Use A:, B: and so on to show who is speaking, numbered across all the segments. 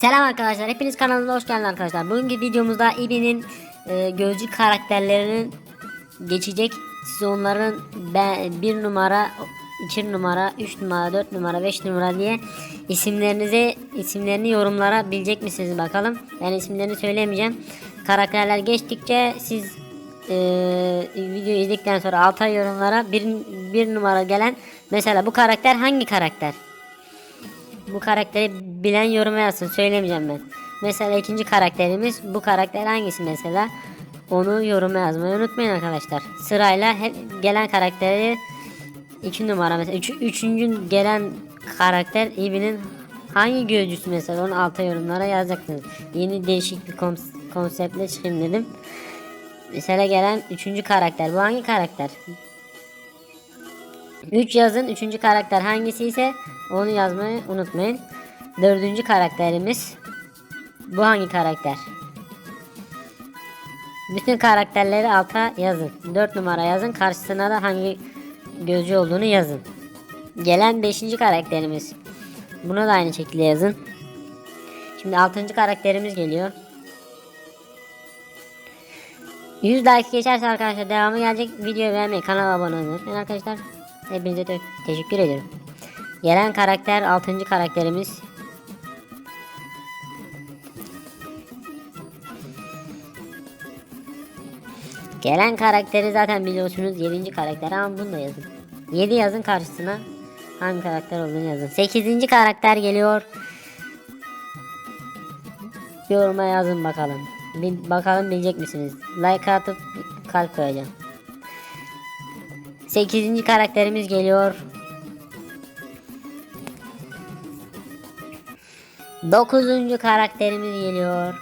A: Selam arkadaşlar, hepiniz kanalımıza hoş geldiniz arkadaşlar. Bugünkü videomuzda İbi'nin e, gözcü karakterlerinin geçecek. Siz onların 1 numara, 2 numara, 3 numara, 4 numara, 5 numara diye isimlerinizi isimlerini yorumlara bilecek misiniz bakalım. Ben isimlerini söylemeyeceğim. Karakterler geçtikçe siz e, videoyu izledikten sonra alta yorumlara bir, bir numara gelen mesela bu karakter hangi karakter? Bu karakteri bilen yoruma yazsın. Söylemeyeceğim ben. Mesela ikinci karakterimiz bu karakter hangisi mesela? Onu yoruma yazmayı unutmayın arkadaşlar. Sırayla hep gelen karakteri 2 numara mesela üç, üçüncü gelen karakter İbi'nin hangi gözcüsü mesela onu alta yorumlara yazacaksınız. Yeni değişik bir kons- konseptle çıkayım dedim. Mesela gelen üçüncü karakter. Bu hangi karakter? 3 yazın. Üçüncü karakter hangisi ise onu yazmayı unutmayın. Dördüncü karakterimiz. Bu hangi karakter? Bütün karakterleri alta yazın. 4 numara yazın. Karşısına da hangi gözcü olduğunu yazın. Gelen 5. karakterimiz. Bunu da aynı şekilde yazın. Şimdi 6. karakterimiz geliyor. 100 like geçerse arkadaşlar devamı gelecek. Videoyu beğenmeyi, kanala abone olmayı unutmayın arkadaşlar. Hepinize te- teşekkür ederim. Gelen karakter 6. karakterimiz. Gelen karakteri zaten biliyorsunuz 7. karakter ama bunu da yazın. 7 yazın karşısına hangi karakter olduğunu yazın. 8. karakter geliyor. Yoruma yazın bakalım. Bil- bakalım bilecek misiniz? Like atıp kalp koyacağım. 8. karakterimiz geliyor. 9. karakterimiz geliyor.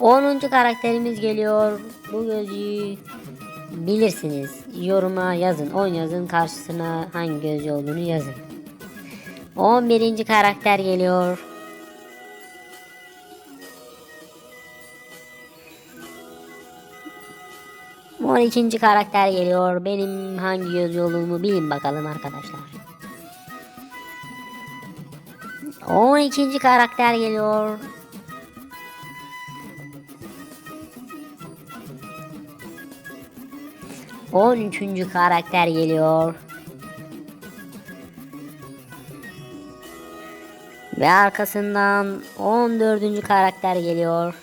A: Onuncu karakterimiz geliyor. Bu gözcüyü bilirsiniz. Yoruma yazın. 10 yazın karşısına hangi gözcü olduğunu yazın. 11. karakter geliyor. On ikinci karakter geliyor. Benim hangi gözcü olduğumu bilin bakalım arkadaşlar. 12. karakter geliyor. On üçüncü karakter geliyor. Ve arkasından 14. karakter geliyor.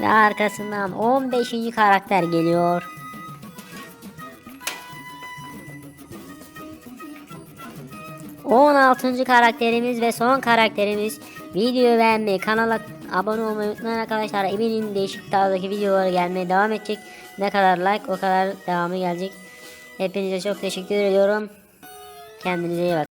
A: Ve arkasından 15. karakter geliyor. On altıncı karakterimiz ve son karakterimiz videoyu beğenmeyi, kanala abone olmayı unutmayın arkadaşlar. Eminim değişik tarzdaki videoları gelmeye devam edecek. Ne kadar like o kadar devamı gelecek. Hepinize çok teşekkür ediyorum. Kendinize iyi bakın.